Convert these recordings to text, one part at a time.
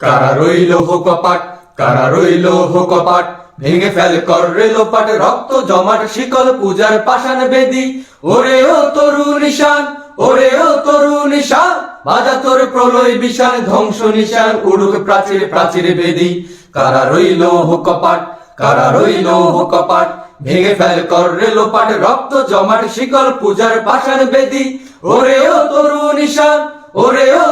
কারা রইল কপাট, কারা রইল কপাট? ভেঙে ফেল কর রক্ত জমাট, শিকল পূজার বেদি। ওরে ও তরু নিশান ওরে ও তরু নিশান বাজা তোর প্রলয় বিশান ধ্বংস নিশান, উড়ুক প্রাচীর প্রাচীর বেদি। কারা রইল কপাট, কারা রইল কপাট? ভেঙে ফেল কর রেলোপাট রক্ত জমাট, শিকল পূজার পাষাণ বেদি। ওরে ও তরু নিশান ওরে ও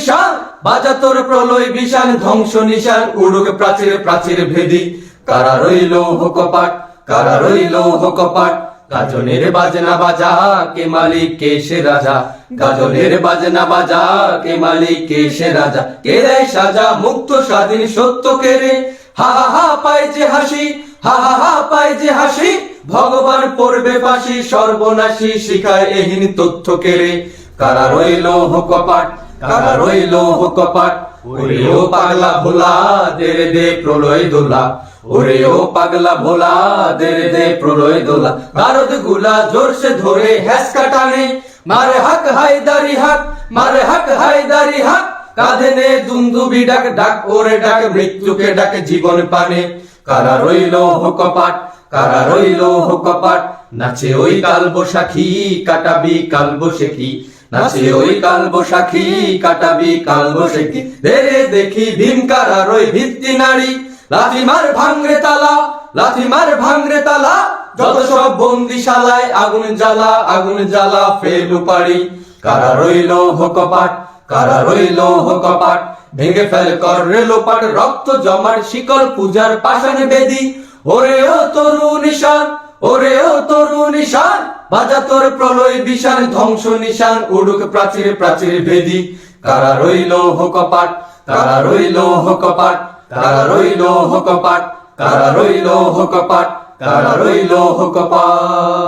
তরু নিশান বাজা তোর প্রলয় বিশান ধ্বংস নিশান উড়ুক প্রাচীর প্রাচীর ভেদি। কারা রইল কপাট, কারা রইল কপাট? গাজনের বাজনা বাজা, কে মালিক, কে সে রাজা? গাজনের বাজনা বাজা, কে মালিক, কে সে রাজা? কে দেয় সাজা, মুক্ত, স্বাধীন, সত্য কে রে? হা হা পায় যে হাসি, হা হা পায় যে হাসি। ভগবান পড়বে পাশি সর্বনাশী শিখায় এহীন তথ্য কেড়ে কারা রইল কপাট রইল কপাট? ওরে ও পাগলা ভোলা দে প্রলয় দোলা। ওরে ও পাগলা ভোলা দে প্রলয় দোলা। গারদগুলা জোরসে ধরে হ্যাসকা টানে মারে মারে কাঁধে নে দুন্দুবি ডাক ডাক ওরে ডাক, মৃত্যুকে ডাক জীবন পানে। কারা রইল কপাট? কারা রইল কপাট? নাচে ওই কাল বসাখী কাটাবি কাল বসেখি নাচে ওই কাল বসাখী কাটাবি কাল বসেখি রে দেখি ভীম কারা রই ভিত্তি নারী। লাথি মার ভাঙরে তালা, লাথি মার ভাঙরে তালা। যত সব বন্দিশালায় আগুন জ্বালা আগুন জ্বালা ফেলু পারি কারা রইল কপাট কারা রইল কপাট ভেঙে ফেল কর রেলোপাট রক্ত জমার শিকল পূজার পাষাণে বেদি। ওরে ও তরু নিশান ওরে ও তরু বাজা তোর প্রলয়, বিশাল ধ্বংস নিশান, উড়ুক প্রাচীর প্রাচীর ভেদি কারা রইল হকপাট, তারা রইল হকপাট, তারা রইল হকপাট, তারা রইল হকপাট, তারা রইল কপাট